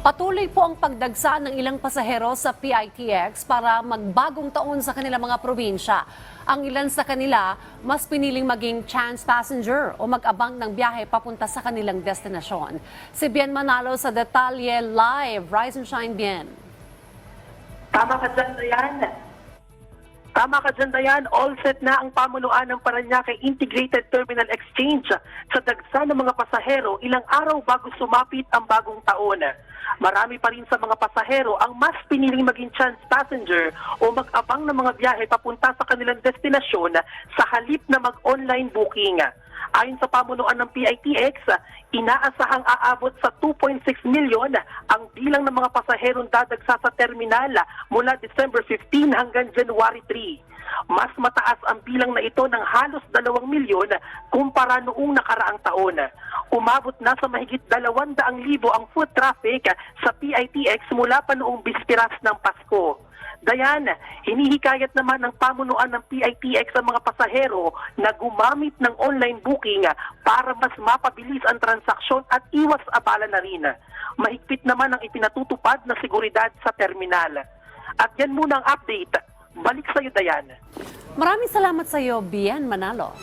Patuloy po ang pagdagsa ng ilang pasahero sa PITX para magbagong taon sa kanilang mga probinsya. Ang ilan sa kanila mas piniling maging chance passenger o mag-abang ng biyahe papunta sa kanilang destinasyon. Si Bien Manalo sa Detalye Live. Rise and shine, Bien. Tama ka dyan, Dayan. Tama ka dyan, Dayan. All set na ang pamunuan ng Paranaque Integrated Terminal Exchange sa dagsa ng mga pasahero ilang araw bago sumapit ang bagong taon. Marami pa rin sa mga pasahero ang mas piniling maging chance passenger o mag-abang ng mga biyahe papunta sa kanilang destinasyon sa halip na mag-online booking. Ayon sa pamunuan ng PITX, inaasahang aabot sa 2.6 milyon ang bilang ng mga pasaherong dadagsa sa terminal mula December 15 hanggang January 3. Mas mataas ang bilang na ito ng halos 2 milyon kumpara noong nakaraang taon. Umabot na sa mahigit 200,000 ang foot traffic sa PITX mula pa noong bispiras ng Pasko. Dayan, hinihikayat naman ng pamunuan ng PITX ang mga pasahero na gumamit ng online booking para mas mapabilis ang transaksyon at iwas abala na rin. Mahigpit naman ang ipinatutupad na seguridad sa terminal. At yan muna ang update. Balik sa iyo, Dayan. Maraming salamat sa iyo, Bien Manalo.